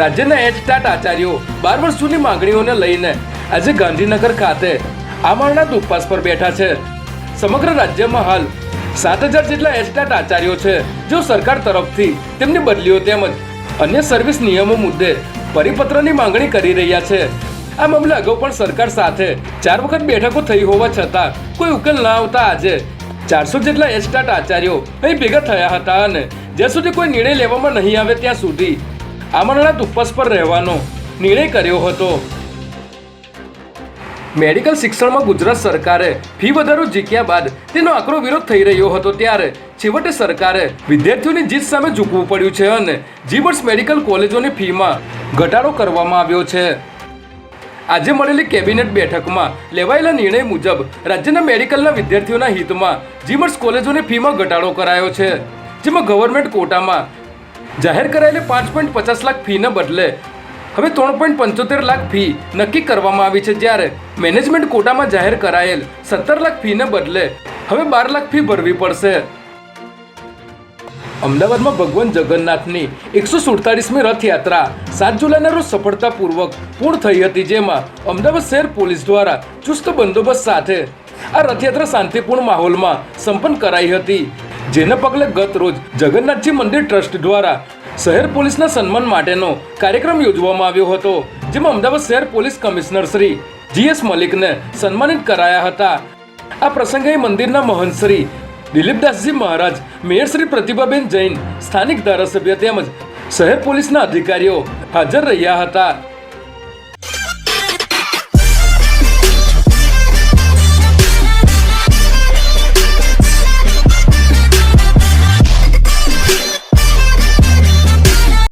રાજ્યના એચટાટ આચાર્યો બાર વર્ષ જૂની માંગણીઓને લઈને આજે ગાંધીનગર ખાતે આમરણના ઉપવાસ પર બેઠા છે. સમગ્ર રાજ્યમાં હાલ સાત હજાર જેટલા એચટાટ આચાર્યો છે, જો સરકાર તરફથી તેમની બદલીઓ તેમજ અન્ય સર્વિસ નિયમો મુદ્દે પરિપત્રની માંગણી કરી રહ્યા છે. આ મામલે અગાઉ પણ સરકાર સાથે ચાર વખત બેઠકો થઈ હોવા છતાં કોઈ ઉકેલ ન આવતા આજે ચારસો જેટલા એચટાટ આચાર્યો અહીં ભેગા થયા હતા અને જ્યાં સુધી કોઈ નિર્ણય લેવામાં નહીં આવે ત્યાં સુધી આમરણાથ ઉપવાસ પર રહેવાનો નિર્ણય કર્યો હતો. મેડિકલ શિક્ષણમાં ગુજરાત સરકારે ફી વધારો જીત્યા બાદ તેનો આકરો વિરોધ થઈ રહ્યો હતો ત્યારે છેવટે સરકારે વિદ્યાર્થીઓની જીત સામે ઝૂકવું પડ્યું છે અને જીબર્સ મેડિકલ કોલેજોની ફીમાં ઘટાડો કરવામાં આવ્યો છે. આજે મળેલી કેબિનેટ બેઠકમાં લેવાયેલા નિર્ણય મુજબ રાજ્યના મેડિકલના વિદ્યાર્થીઓના હિતમાં જીમર્સ કોલેજોની ફીમાં ઘટાડો કરાયો છે, જેમાં ગવર્મેન્ટ કોટામાં જાહેર કરાયેલી પાંચ પોઈન્ટ પચાસ લાખ ફીને બદલે હવે ત્રણ પોઈન્ટ પંચોતેર લાખ ફી નક્કી કરવામાં આવી છે જ્યારે મેનેજમેન્ટ કોટામાં જાહેર કરાયેલ સત્તર લાખ ફીને બદલે હવે બાર લાખ ફી ભરવી પડશે. અમદાવાદમાં ભગવાન જગન્નાથની એકસો સુડતાલીસમી રથયાત્રા સાત જુલાઈના રોજ સફળતાપૂર્વક પૂર્ણ થઈ હતી, જેમાં અમદાવાદ શહેર પોલીસ દ્વારા ચુસ્ત બંદોબસ્ત સાથે આ રથયાત્રા શાંતિપૂર્ણ માહોલમાં સંપન્ન કરાઈ હતી. જેને પગલે ગત રોજ જગન્નાથજી મંદિર ટ્રસ્ટ દ્વારા શહેર પોલીસના સન્માન માટેનો કાર્યક્રમ યોજવામાં આવ્યો હતો, જેમાં અમદાવાદ શહેર પોલીસ કમિશનર શ્રી જીએસ મલિકને સન્માનિત કરાયા હતા. આ પ્રસંગે મંદિરના મહંત શ્રી દિલીપદાસજી મહારાજ, મેયર શ્રી પ્રતિભાબેન જૈન, સ્થાનિક ધારાસભ્ય તેમજ શહેર પોલીસના અધિકારીઓ હાજર રહ્યા હતા.